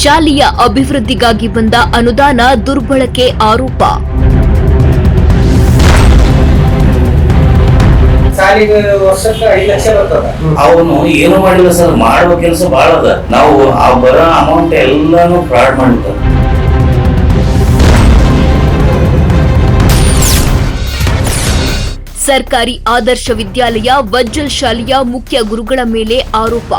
ಶಾಲೆಯ ಅಭಿವೃದ್ಧಿಗಾಗಿ ಬಂದ ಅನುದಾನ ದುರ್ಬಳಕೆ ಆರೋಪ. ಸಾಲಿಗೆ ವರ್ಷಕ್ಕೆ ಐದು ಲಕ್ಷ ಬರ್ತದ. ಅವನು ಏನು ಮಾಡಿಲ್ಲ ಸರ್ ಮಾಡುವ ಕೆಲಸ ಬಹಳ ಅದ. ನಾವು ಆ ಬರೋ ಅಮೌಂಟ್ ಎಲ್ಲಾನು ಫ್ರಾಡ್ ಮಾಡಿರ್ತಾರೆ. ಸರ್ಕಾರಿ ಆದರ್ಶ ವಿದ್ಯಾಲಯ ವಜ್ಜಲ್ ಶಾಲೆಯ ಮುಖ್ಯ ಗುರುಗಳ ಮೇಲೆ ಆರೋಪ.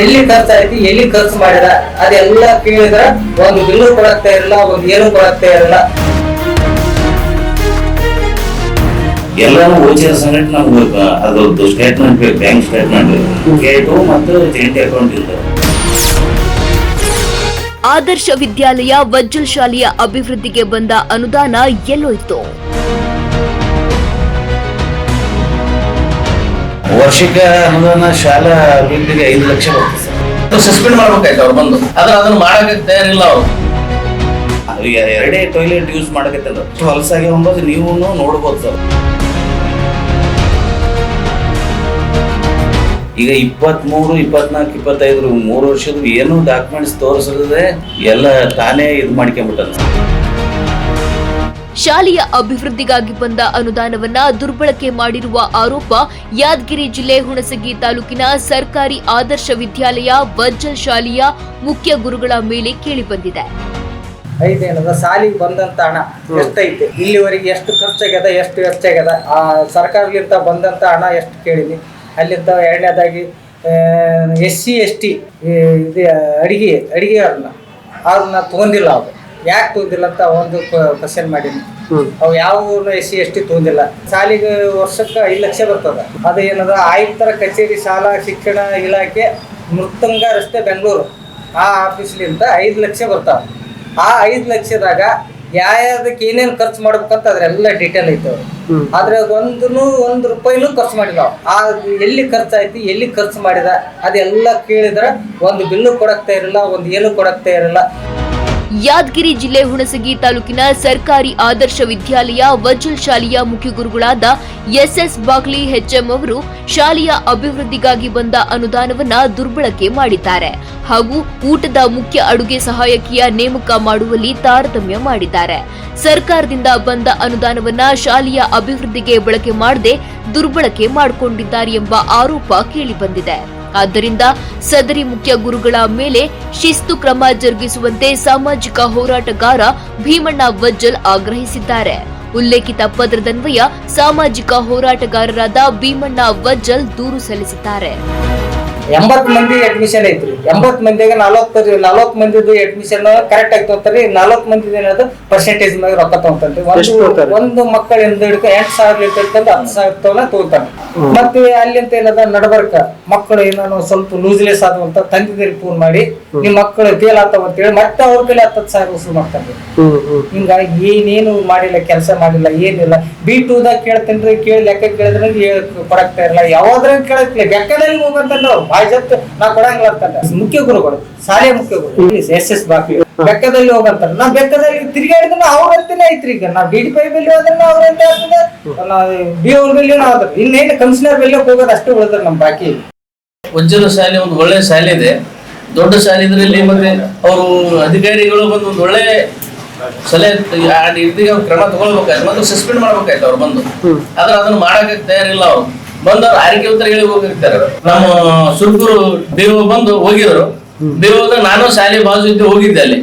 ಎಲ್ಲಿ ಖರ್ಚಾಯ್ತು ಎಲ್ಲಿ ಖರ್ಚು ಮಾಡಿದ ಅದೆಲ್ಲ ಕೇಳಿದ್ರೆ ಒಂದು ಬಿಲ್ಲು ಕೊಡಕ್ತಾ ಇರಲ್ಲ ಒಂದು ಏನು ಕೊಡಕ್ತಾ ಇರಲ್ಲ. ಎಲ್ಲಾನು ಓಚಿನ ಸಂಗಟ ನಮ್ಗೆ ಅದೊಂದು ಸ್ಟೇಟ್ಮೆಂಟ್ ಬೇಕು ಬ್ಯಾಂಕ್ ಸ್ಟೇಟ್ಮೆಂಟ್ ಗೇಟು ಮತ್ತು ಜಂಟಿ ಅಕೌಂಟ್ ಇಲ್ಲ ಆದರ್ಶ ವಿದ್ಯಾಲಯ ವಜ್ಜಲ್ ಶಾಲೆಯ ಅಭಿವೃದ್ಧಿಗೆ ಬಂದ ಅನುದಾನ ಎಲ್ಲೋಯ್ತು. ವರ್ಷಕ್ಕೆ ಅನುದಾನ ಶಾಲಾ ಅಭಿವೃದ್ಧಿಗೆ ಐದು ಲಕ್ಷ ಬರ್ತದೆ ಸಸ್ಪೆಂಡ್ ಮಾಡ್ಬೇಕಾಯ್ತು ಅವ್ರು ಬಂದು. ಆದ್ರೆ ಅದನ್ನ ಮಾಡಕ್ಕೆ ತಯಾರಿಲ್ಲ ಅವರು. ಎರಡೇ ಟಾಯ್ಲೆಟ್ ಯೂಸ್ ಮಾಡಕತ್ತಲ್ಲ ಹೊಲಸಾಗಿ ಅಂಬೋದು ನೀವು ನೋಡ್ಬೋದು ಸರ್. ಈಗ ಇಪ್ಪತ್ಮೂರು, ಇಪ್ಪತ್ನಾಲ್ಕು ಇಪ್ಪತ್ತೈದು ಮೂರು ವರ್ಷದ ಏನು ಡಾಕ್ಯುಮೆಂಟ್ಸ್ ತೋರಿಸದೆ ಎಲ್ಲ ತಾನೇ ಇದು ಮಾಡ್ಕೊಂಬಿಟ್ಟಲ್ಲ ಶಾಲೆಯ ಅಭಿವೃದ್ಧಿಗಾಗಿ ಬಂದ ಅನುದಾನವನ್ನ ದುರ್ಬಳಕೆ ಮಾಡಿರುವ ಆರೋಪ ಯಾದಗಿರಿ ಜಿಲ್ಲೆ ಹುಣಸಗಿ ತಾಲೂಕಿನ ಸರ್ಕಾರಿ ಆದರ್ಶ ವಿದ್ಯಾಲಯ ವಜ್ಜಲ್ ಶಾಲೆಯ ಮುಖ್ಯ ಗುರುಗಳ ಮೇಲೆ ಕೇಳಿಬಂದಿದೆ. ಐದೇನದ ಸಾಲಿಗೆ ಬಂದಂತ ಹಣ ಎಷ್ಟೈತೆ? ಇಲ್ಲಿವರೆಗೆ ಎಷ್ಟು ಖರ್ಚಾಗ್ಯದ, ಎಷ್ಟು ವೆಚ್ಚಾಗ್ಯದ? ಆ ಸರ್ಕಾರದಿಂದ ಬಂದಂತ ಹಣ ಎಷ್ಟು ಕೇಳಿದೆ ಅಲ್ಲಿಂದ ಎರಡನೇದಾಗಿ ಎಸ್ ಸಿ ಎಸ್ ಟಿ ಇದು, ಅಡಿಗೆ ಅದನ್ನ ಅವ್ರನ್ನ ತಗೊಂಡಿಲ್ಲ ಅವ್ರು. ಯಾಕೆ ತೂದಿಲ್ಲ ಅಂತ ಒಂದು ಕ್ವಶನ್ ಮಾಡೀನಿ. ಅವು ಯಾವ ಎಸ್ ಸಿ ಎಸ್ ಟಿ ಸಾಲಿಗೆ ವರ್ಷಕ್ಕೆ ಐದು ಲಕ್ಷ ಬರ್ತದ. ಅದು ಏನದ? ಆಯುಕ್ತರ ಕಚೇರಿ ಶಾಲಾ ಶಿಕ್ಷಣ ಇಲಾಖೆ ಮೃತಂಗ ರಸ್ತೆ ಬೆಂಗಳೂರು. ಆ ಆಫೀಸ್ಲಿಂದ ಐದು ಲಕ್ಷ ಬರ್ತಾವ. ಆ ಐದು ಲಕ್ಷದಾಗ ಯಾವ್ಯಾವ್ದಕ್ಕೆ ಏನೇನು ಖರ್ಚು ಮಾಡ್ಬೇಕಂತ ಅದ್ರೆಲ್ಲ ಡೀಟೇಲ್ ಐತೆ ಆದ್ರೆ ಒಂದೂ ಒಂದು ರೂಪಾಯಿನೂ ಖರ್ಚು ಮಾಡಿಲ್ಲ. ಆ ಎಲ್ಲಿ ಖರ್ಚಾಯ್ತು ಎಲ್ಲಿ ಖರ್ಚು ಮಾಡಿದ ಅದೆಲ್ಲ ಕೇಳಿದ್ರೆ ಒಂದು ಬಿಲ್ಲು ಕೊಡಕ್ತಾ ಇರಲ್ಲ ಒಂದು ಏನು ಕೊಡಕ್ತಾ ಇರಲ್ಲ. ಯಾದಗಿರಿ ಜಿಲ್ಲೆ ಹುಣಸಗಿ ತಾಲೂಕಿನ ಸರ್ಕಾರಿ ಆದರ್ಶ ವಿದ್ಯಾಲಯ ವಜ್ಜಲ್ ಶಾಲೆಯ ಮುಖ್ಯ ಗುರುಗಳಾದ ಎಸ್ಎಸ್ ಬಾಗ್ಲಿ ಎಚ್ಎಂ ಅವರು ಶಾಲೆಯ ಅಭಿವೃದ್ಧಿಗಾಗಿ ಬಂದ ಅನುದಾನವನ್ನ ದುರ್ಬಳಕೆ ಮಾಡಿದ್ದಾರೆ ಹಾಗೂ ಊಟದ ಮುಖ್ಯ ಅಡುಗೆ ಸಹಾಯಕಿಯ ನೇಮಕ ಮಾಡುವಲ್ಲಿ ತಾರತಮ್ಯ ಮಾಡಿದ್ದಾರೆ. ಸರ್ಕಾರದಿಂದ ಬಂದ ಅನುದಾನವನ್ನ ಶಾಲೆಯ ಅಭಿವೃದ್ಧಿಗೆ ಬಳಕೆ ಮಾಡದೆ ದುರ್ಬಳಕೆ ಮಾಡಿಕೊಂಡಿದ್ದಾರೆ ಎಂಬ ಆರೋಪ ಕೇಳಿಬಂದಿದೆ. ಆದ್ದರಿಂದ ಸದರಿ ಮುಖ್ಯ ಗುರುಗಳ ಮೇಲೆ ಶಿಸ್ತು ಕ್ರಮ ಜರುಗಿಸುವಂತೆ ಸಾಮಾಜಿಕ ಹೋರಾಟಗಾರ ಭೀಮಣ್ಣ ವಜ್ಜಲ್ ಆಗ್ರಹಿಸಿದ್ದಾರೆ. ಉಲ್ಲೇಖಿತ ಪತ್ರದನ್ವಯ ಸಾಮಾಜಿಕ ಹೋರಾಟಗಾರರಾದ ಭೀಮಣ್ಣ ವಜ್ಜಲ್ ದೂರು ಸಲ್ಲಿಸಿದ್ದಾರೆ. ಎಂಬತ್ ಮಂದಿ ಅಡ್ಮಿಷನ್ ಐತ್ರಿ. ಎಂಬತ್ ಮಂದಿಗೆ ನಲವತ್ತು ನಲವತ್ತು ಮಂದಿದು ಅಡ್ಮಿಷನ್ ಕರೆಕ್ಟ್ ಆಗಿ ತಗೋತಾರಿ ನಲವತ್ತು ಮಂದಿದ ಏನದು ಪರ್ಸೆಂಟೇಜ್ ಮ್ಯಾಗ ರೊಕ್ಕ ತಗೊಂತಾನ್ರಿ ಒಂದು ಒಂದು ಮಕ್ಕಳಿಂದ ಹಿಡ್ಕೊ ಎಂಟು ಸಾವಿರ ಇರ್ತಕ್ಕಂಥ ಹತ್ತು ಸಾವಿರ ತಗೊಂಡ ತಗೋತಾನೆ ಮತ್ತೆ ಅಲ್ಲಿಂತ ಏನದ ನಡಬರ್ಕ? ಮಕ್ಕಳು ಏನಾನು ಸ್ವಲ್ಪ ಲೂಸ್ಲೆಸ್ ಆದವು ಅಂತ ತಂದಿದ್ದೀರಿ ಫೋನ್ ಮಾಡಿ. ನಿಮ್ ಮಕ್ಕಳು ಫೇಲ್ ಆತಾವ ಅಂತ ಹೇಳಿ ಮತ್ತೆ ಅವ್ರ ಕೈಲಿ ಹತ್ತತ್ತು ಸಾವಿರ ವಸೂಲ್ ಮಾಡ್ತಾರೆ ಹಿಂಗಾಗಿ ಏನೇನು ಮಾಡಿಲ್ಲ ಕೆಲಸ ಮಾಡಿಲ್ಲ ಏನಿಲ್ಲ. ಬಿ ಟೂದಾಗ ಕೇಳ್ತೇನ್ರಿ ಕೇಳಿ ಲೆಕ್ಕ ಕೇಳಿದ್ರೆ ಕೊಡಕ್ತಾ ಇರಲ್ಲ. ಯಾವಾದ್ರ ಕೇಳಕ್ಲೆ ಬೆಕ್ಕದಲ್ಲಿ ಹೋಗಂತಂದ್ರೆ ಜತ್ ನಾ ಕೊಡಂಗಿಲ್ಲ ಅಂತಂದ್ರೆ ಮುಖ್ಯ ಗುರುಗಳು ಶಾಲೆ ಮುಖ್ಯ ಗುರು ಎಸ್ ಎಸ್ ಬಾಕಿ. ಬೆಕ್ಕದಲ್ಲಿ ಹೋಗಂತಾರೆ ನಾ ಬೆಕ್ಕದಲ್ಲಿ ತಿರುಗಾಡಿದ್ರೆ ಅವ್ರ ಅಂತಾನೆ ಐತ್ರಿ ಈಗ. ನಾವು ಬಿ ಡಿ ಪೈ ಬೆಲ್ಲಿ ಹೋದ್ರೆ ಅವ್ರ ಅಂತ ಆಗ್ತದೆ ಬಿ ಅವ್ರ ಬೆಲ್ಲಿ ಹೋದ್ರೆ ಇನ್ನೇನು ಕಮಿಷನರ್ ಬೆಲ್ಲಿ ಹೋಗೋದು ಅಷ್ಟು ಉಳಿದ್ರೆ ನಮ್ ಬಾಕಿ ಒಂಚೂರು ಶಾಲೆ ಒಂದು ಒಳ್ಳೆ ಶಾಲೆ ಇದೆ. ದೊಡ್ಡ ಶಾಲೆ ಇದರಲ್ಲಿ ಮತ್ತೆ ಅವರು ಅಧಿಕಾರಿಗಳು ಬಂದು ಒಂದು ಒಳ್ಳೆ ಸಲಹೆ ಆ ರೀತಿಗೆ ಅವ್ರು ಕ್ರಮ ತಗೊಳ್ಬೇಕಾಯ್ತು. ಮತ್ತು ಸಸ್ಪೆಂಡ್ ಮಾಡ್ಬೇಕಾಯ್ತು ಅವ್ರು ಬಂದು. ಆದ್ರೆ ಅದನ್ನ ಮಾಡಕ್ಕೆ ತಯಾರಿಲ್ಲ ಅವ್ರು. ಬಂದು ಆರಕೆ ಉತ್ತರ ಹೇಳಿ ಹೋಗಿರ್ತಾರೆ? ನಮ್ಮ ಸುರ್ಪುರು ದೇವ ಬಂದು ಹೋಗಿದ್ರು ದೇವದ ನಾನು ಶಾಲೆ ಬಾಜು ಇದ್ದು ಹೋಗಿದ್ದೆ ಅಲ್ಲಿ.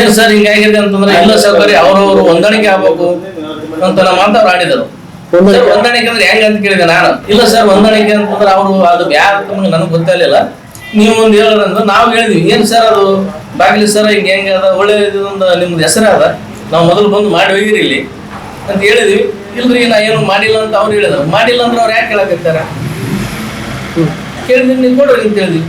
ಏನ್ ಸರ್ ಹಿಂಗಾಗಿದೆ ಅಂತಂದ್ರೆ ಇಲ್ಲ ಸೌಕರ್ಯ ಅವ್ರವ್ರು ಹೊಂದಾಣಿಕೆ ಆಗ್ಬೇಕು ಅಂತ ನಮ್ಮ ಅಂತ ಅವ್ರು ಆಡಿದರು. ಹೊಂದಾಣಿಕೆ. ಅಂದ್ರೆ ಹೆಂಗ ಅಂತ ಕೇಳಿದೆ ನಾನು. ಇಲ್ಲ ಸರ್ ಹೊಂದಾಣಿಕೆ ಅಂತಂದ್ರೆ ಅವರು ಅದು ಯಾರು ನಮ್ಗೆ ನನಗೆ ಗೊತ್ತಾಗಲಿಲ್ಲ ನೀವು ಒಂದು ಹೇಳೋದಂದ್ರೆ ನಾವು ಹೇಳಿದ್ವಿ. ಏನ್ ಸರ್ ಅದು? ಬಾಗಿಲಿ ಸರ್ ಹಿಂಗೆ ಹೆಂಗ ಅದ? ಒಳ್ಳೆ ಇದೊಂದು ನಿಮ್ದು ಹೆಸರು ಅದ. ನಾವು ಮೊದಲು ಬಂದು ಮಾಡಿ ಹೋಗಿರಿ ಇಲ್ಲಿ. ಅಂತ ಹೇಳಿದ್ವಿ. ಇಲ್ರಿ ನಾ ಏನು ಮಾಡಿಲ್ಲ ಅಂತ ಅವ್ರು ಹೇಳಿದ್ರು ಮಾಡಿಲ್ಲ ಅಂದ್ರೆ ಅವ್ರು ಯಾಕೆ ಕೇಳಕತ್ತಾರ? ಕೇಳಿದ್ವಿ ನೀವು ಕೊಡ್ರಿ ಅಂತ ಹೇಳಿದ್ವಿ.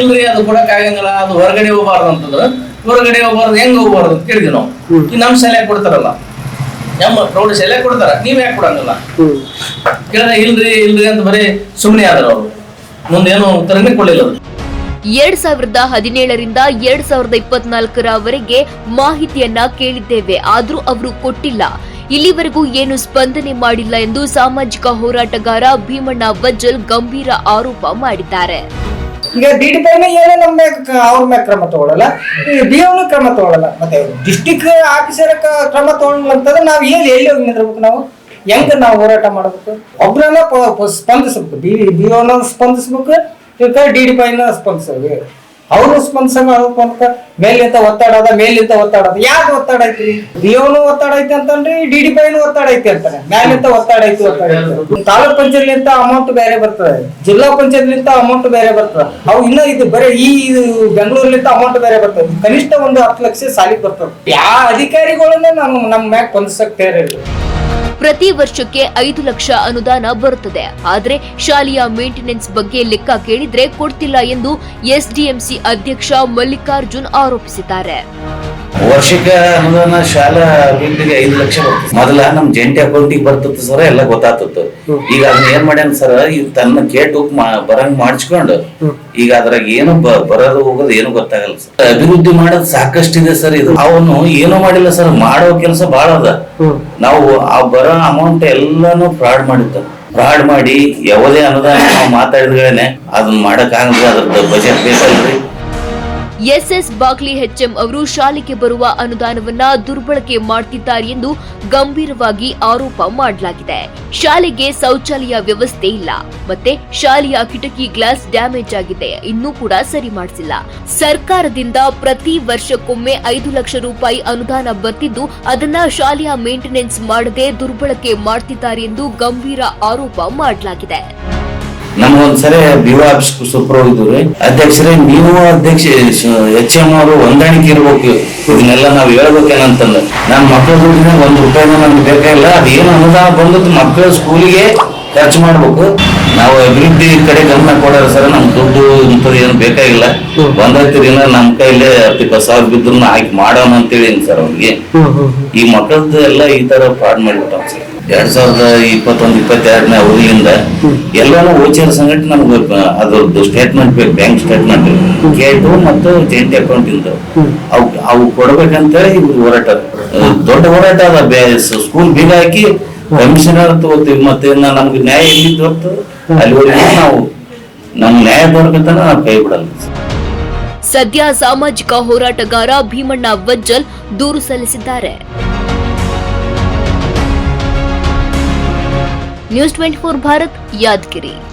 ಇಲ್ರಿ ಅದು ಕೊಡಕ್ ಆಗಂಗಿಲ್ಲ ಅದು ಹೊರಗಡೆ ಹೋಗ್ಬಾರ್ದು ಅಂತಂದ್ರೆ ಹೊರಗಡೆ ಹೋಗ್ಬಾರ್ದು ಹೆಂಗ್ ಹೋಗ್ಬಾರ್ದು ಅಂತ ಕೇಳಿದ್ವಿ ನಾವು. ಈ ನಮ್ಮ ಶಾಲೆ ಕೊಡ್ತಾರಲ್ಲ. ನಮ್ಮ ಪ್ರೌಢ ಶಾಲೆ ಕೊಡ್ತಾರ. ನೀವ್ ಯಾಕೆ ಕೊಡಂಗಿಲ್ಲ? ಕೇಳಿದ್ರೆ ಇಲ್ರಿ ಇಲ್ರಿ ಅಂತ ಬರೀ ಸುಮ್ಮನೆ ಆದ್ರು ಅವರು. ಮುಂದೇನು ಉತ್ತರನೇ ಕೊಡಲಿಲ್ಲ ಅದು ಎರಡ್ ಸಾವಿರದ ಹದಿನೇಳರಿಂದ ಎರಡ್ ಸಾವಿರದ ಇಪ್ಪತ್ನಾಲ್ಕರವರೆಗೆ ಮಾಹಿತಿಯನ್ನ ಕೇಳಿದ್ದೇವೆ ಆದ್ರೂ ಅವರು ಕೊಟ್ಟಿಲ್ಲ. ಇಲ್ಲಿವರೆಗೂ ಏನು ಸ್ಪಂದನೆ ಮಾಡಿಲ್ಲ ಎಂದು ಸಾಮಾಜಿಕ ಹೋರಾಟಗಾರ ಭೀಮಣ್ಣ ವಜ್ಜಲ್ ಗಂಭೀರ ಆರೋಪ ಮಾಡಿದ್ದಾರೆ ಈಗ ಡಿ ಡಿ ಪೈನ ಏನೋ ನಮ್ಮ ಮ್ಯಾಗ ಅವ್ರ ಮ್ಯಾಗ ಕ್ರಮ ತಗೊಳ್ಳಲ್ಲ ಬಿ ಅವ್ನು ಕ್ರಮ ತಗೊಳ್ಳಲ್ಲ ಮತ್ತೆ ಡಿಸ್ಟಿಕ್ ಆಫೀಸರ್ ಕ್ರಮ ತಗೊಳ್ಳಲ್ಲ ಅಂತಂದ್ರೆ ನಾವು ಎಲ್ಲಿ ಎಲ್ಲಿ ಹೋಗಿ ನಿಂದಿರ್ಬೇಕು ನಾವು ಹೆಂಗ ನಾವು ಹೋರಾಟ ಮಾಡಬೇಕು ಒಬ್ರನ್ನ ಸ್ಪಂದಿಸ್ಬೇಕು ಡಿ ಬಿ ಅವ್ನ ಸ್ಪಂದಿಸ್ಬೇಕು ಡಿ ಡಿ ಪೈನ ಸ್ಪಂದಿಸ್ಬೇಕು ಅವರು ಸ್ಪಂದಿಸಂಗ ಅಂತ. ಮೇಲಿಂದ ಒತ್ತಡ ಅದ, ಮೇಲಿಂದ ಒತ್ತಡ ಅದ. ಯಾಕೆ ಒತ್ತಡ ಐತ್ರಿ? ಡಿಒನು ಒತ್ತಡ ಐತಿ ಅಂತಂದ್ರಿ ಡಿ ಡಿ ಪೈನು ಒತ್ತಡ ಐತಿ ಅಂತಾನೆ ಮೇಲಿಂದ ಒತ್ತಡ ಐತಿ ಒತ್ತಡ ಐತಿ. ತಾಲೂಕ್ ಪಂಚಾಯತ್ಲಿಂತ ಅಮೌಂಟ್ ಬೇರೆ ಬರ್ತದೆ. ಜಿಲ್ಲಾ ಪಂಚಾಯತ್ಲಿಂತ ಅಮೌಂಟ್ ಬೇರೆ ಬರ್ತದೆ. ಅವು ಇನ್ನ ಇದು ಬರೀ ಈ ಇದು ಬೆಂಗಳೂರ್ಲಿಂತ ಅಮೌಂಟ್ ಬೇರೆ ಬರ್ತದೆ. ಕನಿಷ್ಠ ಒಂದು ಹತ್ತು ಲಕ್ಷ ಸಾಲಿಗೆ ಬರ್ತದೆ. ಯಾ ಅಧಿಕಾರಿಗಳನ್ನ ನಮ್ಮ ನಮ್ಮ ಮ್ಯಾಗ ಸ್ಪಂದಿಸಕ್ ತಯಾರಿಲ್ಲ. ಪ್ರತಿ ವರ್ಷಕ್ಕೆ ಐದು ಲಕ್ಷ ಅನುದಾನ ಬರುತ್ತದೆ. ಆದರೆ ಶಾಲೆಯ ಮೇಂಟೆನೆನ್ಸ್ ಬಗ್ಗೆ ಲೆಕ್ಕ ಕೇಳಿದ್ರೆ ಕೊಡ್ತಿಲ್ಲ ಎಂದು ಎಸ್ಡಿಎಂಸಿ ಅಧ್ಯಕ್ಷ ಮಲ್ಲಿಕಾರ್ಜುನ್ ಆರೋಪಿಸಿದ್ದಾರೆ. ವರ್ಷಕ್ಕೆ ಅನುದಾನ ಶಾಲಾ ಅಭಿವೃದ್ಧಿಗೆ ಐದು ಲಕ್ಷ ಬರ್ತದೆ. ಮೊದಲ ನಮ್ ಜಂಟಿ ಅಕೌಂಟಿಗೆ ಬರ್ತದ ಸರ್ ಎಲ್ಲ ಗೊತ್ತಾತತ್ ಈಗ ಅದನ್ನ ಏನ್ ಮಾಡ್ಯಾನ ಸರ್ ಈಗ ತನ್ನ ಕೇಟ್ ಉಪ್ ಬರಂಗ್ ಮಾಡಿಸ್ಕೊಂಡು ಈಗ ಅದ್ರಾಗ ಏನು ಬರೋದು ಹೋಗೋದು ಏನು ಗೊತ್ತಾಗಲ್ಲ ಸರ್. ಅಭಿವೃದ್ಧಿ ಮಾಡೋದು ಸಾಕಷ್ಟಿದೆ ಸರ್ ಇದು. ಅವನು ಏನು ಮಾಡಿಲ್ಲ ಸರ್ ಮಾಡೋ ಕೆಲಸ ಬಹಳ ಅದ. ನಾವು ಆ ಬರೋ ಅಮೌಂಟ್ ಎಲ್ಲಾನು ಫ್ರಾಡ್ ಮಾಡಿರ್ತಾನೆ ಫ್ರಾಡ್ ಮಾಡಿ ಯಾವುದೇ ಅನುದಾನ ನಾವು ಮಾತಾಡಿದ್ಗಳೇನೆ ಅದನ್ನ ಮಾಡಕ್ ಆಗಂದ್ರೆ ಅದ್ರದ್ದು ಬಜೆಟ್ ಬೇಕಲ್ರಿ. ಎಸ್ಎಸ್ ಬಾಗ್ಲಿ ಹೆಚ್ಎಂ ಅವರು ಶಾಲೆಗೆ ಬರುವ ಅನುದಾನವನ್ನ ದುರ್ಬಳಕೆ ಮಾಡ್ತಿದ್ದಾರೆ ಎಂದು ಗಂಭೀರವಾಗಿ ಆರೋಪ ಮಾಡಲಾಗಿದೆ. ಶಾಲೆಗೆ ಶೌಚಾಲಯ ವ್ಯವಸ್ಥೆ ಇಲ್ಲ. ಮತ್ತೆ ಶಾಲೆಯ ಕಿಟಕಿ ಗ್ಲಾಸ್ ಡ್ಯಾಮೇಜ್ ಆಗಿದೆ. ಇನ್ನೂ ಕೂಡ ಸರಿ ಮಾಡಿಸಿಲ್ಲ. ಸರ್ಕಾರದಿಂದ ಪ್ರತಿ ವರ್ಷಕ್ಕೊಮ್ಮೆ ಐದು ಲಕ್ಷ ರೂಪಾಯಿ ಅನುದಾನ ಬರ್ತಿದ್ದು, ಅದನ್ನ ಶಾಲೆಯ ಮೇಂಟೆನೆನ್ಸ್ ಮಾಡದೆ ದುರ್ಬಳಕೆ ಮಾಡುತ್ತಿದ್ದಾರೆ ಎಂದು ಗಂಭೀರ ಆರೋಪ ಮಾಡಲಾಗಿದೆ. ನಮ್ಗೊಂದ್ಸರಿ ಆಫೀಸ್ ಇದ್ರಿ ಅಧ್ಯಕ್ಷರೇ ನೀವು ಅಧ್ಯಕ್ಷ ಎಚ್ ಎಂ ಅವರು ಹೊಂದಾಣಿಕೆ ಇರ್ಬೇಕು. ಇದನ್ನೆಲ್ಲ ನಾವು ಹೇಳ್ಬೇಕೇನಂತಂದ್ರೆ ನನ್ನ ಮಕ್ಕಳ ದುಡ್ಡಿನ ಒಂದ್ ರೂಪಾಯಿನ ನಮ್ಗೆ ಬೇಕಾಗಿಲ್ಲ. ಅದೇನು ಅನುದಾನ ಬಂದದ್ದು ಮಕ್ಕಳ ಸ್ಕೂಲಿಗೆ ಖರ್ಚು ಮಾಡ್ಬೇಕು. ನಾವು ಅಭಿವೃದ್ಧಿ ಕಡೆ ಗಮನ ಕೊಡೋರು ಸರ್ ನಮ್ ದುಡ್ಡು ಇಂಥದ್ದು ಏನು ಬೇಕಾಗಿಲ್ಲ. ಬಂದೈತಿರಿ ನಮ್ ಕೈಲೇ ಹತ್ತು ಸಾವಿರ ಬಿದ್ರು ಹಾಕಿ ಮಾಡೋಣ ಅಂತೇಳಿ ಸರ್ ಅವ್ರಿಗೆ. ಈ ಮಕ್ಕಳದ್ದು ಎಲ್ಲ ಈ ತರ ಫ್ರಾಡ್ ಮಾಡಿಬಿಟ್ಟ ಸರ್. ಎರಡ್ ಸಾವಿರದ ಇಪ್ಪತ್ತೊಂದು ಇಪ್ಪತ್ತೆರಡನೇ ಅವಧಿಯಿಂದ ಎಲ್ಲಾನು ಓಚರ್ ಸಂಘಟ ನಮ್ಗೆ ಅದ್ರದ್ದು ಸ್ಟೇಟ್ಮೆಂಟ್ ಬೇಕು ಬ್ಯಾಂಕ್ ಸ್ಟೇಟ್ಮೆಂಟ್ ಕೇಟು ಮತ್ತು ಜಂಟಿ ಅಕೌಂಟ್ ಇಂದ. ಅವು ಅವು ಕೊಡ್ಬೇಕಂತ ಇವ್ರು ಹೋರಾಟ ದೊಡ್ಡ ಹೋರಾಟ ಅದ. ಸ್ಕೂಲ್ ಬೀಗ ಹಾಕಿ ಕಮಿಷನರ್ ತಗೋತೀವಿ. ಮತ್ತೆ ಇನ್ನ ನಮ್ಗೆ ನ್ಯಾಯ ಎಲ್ಲಿ ಅಲ್ಲಿ ಅಲ್ಲಿವರೆಗೂ ನಾವು ನಮ್ ನ್ಯಾಯ ದೊರಕತನ ನಾವು ಕೈ ಬಿಡಲ್ಲ. ಸದ್ಯ ಸಾಮಾಜಿಕ ಹೋರಾಟಗಾರ ಭೀಮಣ್ಣ ವಜ್ಜಲ್ ದೂರು ಸಲ್ಲಿಸಿದ್ದಾರೆ. न्यूज़ 24 भारत याद करें